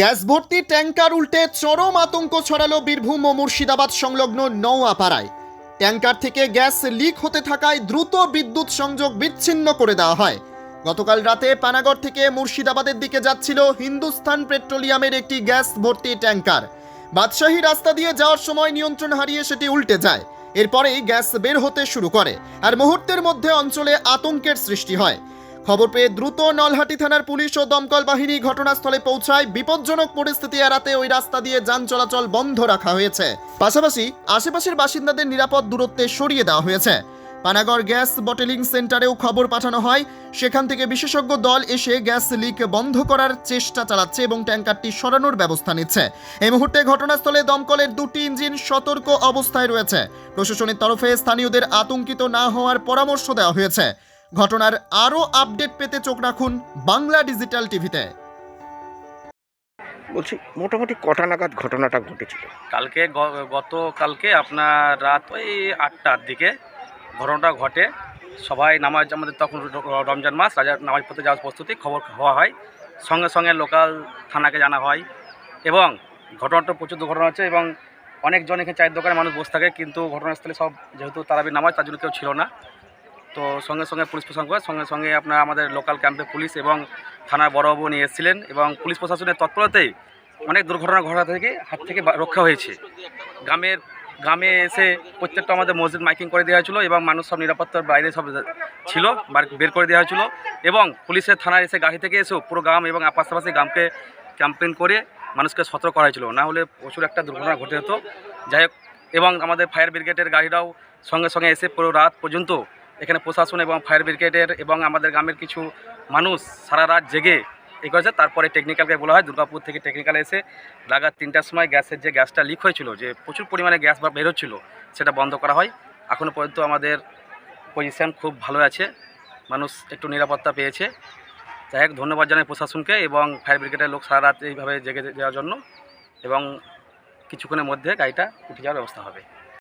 Gas ভর্তি tanker উল্টে চরম আতঙ্ক ছড়ালো বীরভূম ও মুর্শিদাবাদ সংলগ্ন নৌয়াপাড়ায় ট্যাঙ্কার থেকে গ্যাস লিক হতে থাকায় দ্রুত বিদ্যুৎ সংযোগ বিচ্ছিন্ন করে দেওয়া হয়। গতকাল রাতে পানাগড় থেকে মুর্শিদাবাদের দিকে যাচ্ছিল হিন্দুস্থান পেট্রোলিয়ামের একটি গ্যাস ভর্তি ট্যাঙ্কার। বাদশাহী রাস্তা দিয়ে যাওয়ার সময় নিয়ন্ত্রণ হারিয়ে সেটি উল্টে যায়। এরপরেই গ্যাস বের হতে শুরু করে। আর মুহূর্তের মধ্যে অঞ্চলে আতঙ্কের সৃষ্টি হয়। খবর পেয়ে দ্রুত নলহাটি থানার পুলিশ ও দমকল বাহিনী ঘটনাস্থলে পৌঁছায়। বিপজ্জনক পরিস্থিতি এড়াতে ওই রাস্তা দিয়ে যান চলাচল বন্ধ রাখা হয়েছে। পাশাপাশি আশেপাশের বাসিন্দাদের নিরাপদ দূরত্বে সরিয়ে দেওয়া হয়েছে। পানাগড় গ্যাস বটেলিং সেন্টারেও খবর পাঠানো হয়। সেখান থেকে বিশেষজ্ঞ দল এসে গ্যাস লিক বন্ধ করার চেষ্টা চালাচ্ছে এবং ট্যাঙ্কারটি সরানোর ব্যবস্থা নিচ্ছে। এই মুহূর্তে ঘটনাস্থলে দমকলের দুটি ইঞ্জিন সতর্ক অবস্থায় রয়েছে। প্রশাসনের তরফে স্থানীয়দের আতঙ্কিত না হওয়ার পরামর্শ দেওয়া হয়েছে। ঘটনার আরও আপডেট পেতে চোখ রাখুন বাংলা ডিজিটাল টিভিতে। বলছি মোটামুটি কটা নাগাদ ঘটনাটা ঘটেছিল? কালকে গ- গতকালকে আপনার রাত ওই আটটার দিকে ঘটনাটা ঘটে। সবাই নামাজ আমাদের তখন রমজান মাস রাজা নামাজ পড়তে যাওয়ার প্রস্তুতি খবর হওয়া হয়। সঙ্গে সঙ্গে লোকাল থানাকে জানা হয় এবং ঘটনাটা প্রচুর দুর্ঘটনা হচ্ছে এবং অনেকজন এখানে চায়ের দোকানে মানুষ বসে থাকে কিন্তু ঘটনাস্থলে সব যেহেতু তারাবি নামাজ তার জন্য কেউ ছিল না। তো সঙ্গে সঙ্গে পুলিশ প্রশাসন সঙ্গে সঙ্গে আপনার আমাদের লোকাল ক্যাম্পে পুলিশ এবং থানার বড়বাবু নিয়ে এসেছিলেন এবং পুলিশ প্রশাসনের তৎপরতাই অনেক দুর্ঘটনা ঘটা থেকে হাত থেকে রক্ষা হয়েছে। গ্রামের, গ্রামে এসে প্রত্যেকটা আমাদের মসজিদ মাইকিং করে দেওয়া হয়েছিল এবং মানুষ সব নিরাপত্তার বাইরে সব ছিল, বের করে দেওয়া হয়েছিল এবং পুলিশের থানায় এসে গাড়ি থেকে এসেও পুরো গ্রাম এবং পাশাপাশি গ্রামকে ক্যাম্পেইন করে মানুষকে সতর্ক করা হয়েছিল। না হলে প্রচুর একটা দুর্ঘটনা ঘটে হতো যাই হোক, এবং আমাদের ফায়ার ব্রিগেডের গাড়িরাও সঙ্গে সঙ্গে এসে পুরো রাত পর্যন্ত এখানে প্রশাসন এবং ফায়ার ব্রিগেডের এবং আমাদের গ্রামের কিছু মানুষ সারা রাত জেগে এই করেছে। তারপরে টেকনিক্যালকে বলা হয়, দুর্গাপুর থেকে টেকনিক্যাল এসে লাগাত তিনটার সময় গ্যাসের যে গ্যাসটা লিক হয়েছিল, যে প্রচুর পরিমাণে গ্যাস বা বেরোচ্ছিল, সেটা বন্ধ করা হয়। এখনও পর্যন্ত আমাদের পজিশান খুব ভালো আছে। মানুষ একটু নিরাপত্তা পেয়েছে। যাই হোক, ধন্যবাদ জানাই প্রশাসনকে এবং ফায়ার ব্রিগেডের লোক সারা রাত এইভাবে জেগে দেওয়ার জন্য এবং কিছুক্ষণের মধ্যে গাড়িটা উঠে যাওয়ার ব্যবস্থা হবে।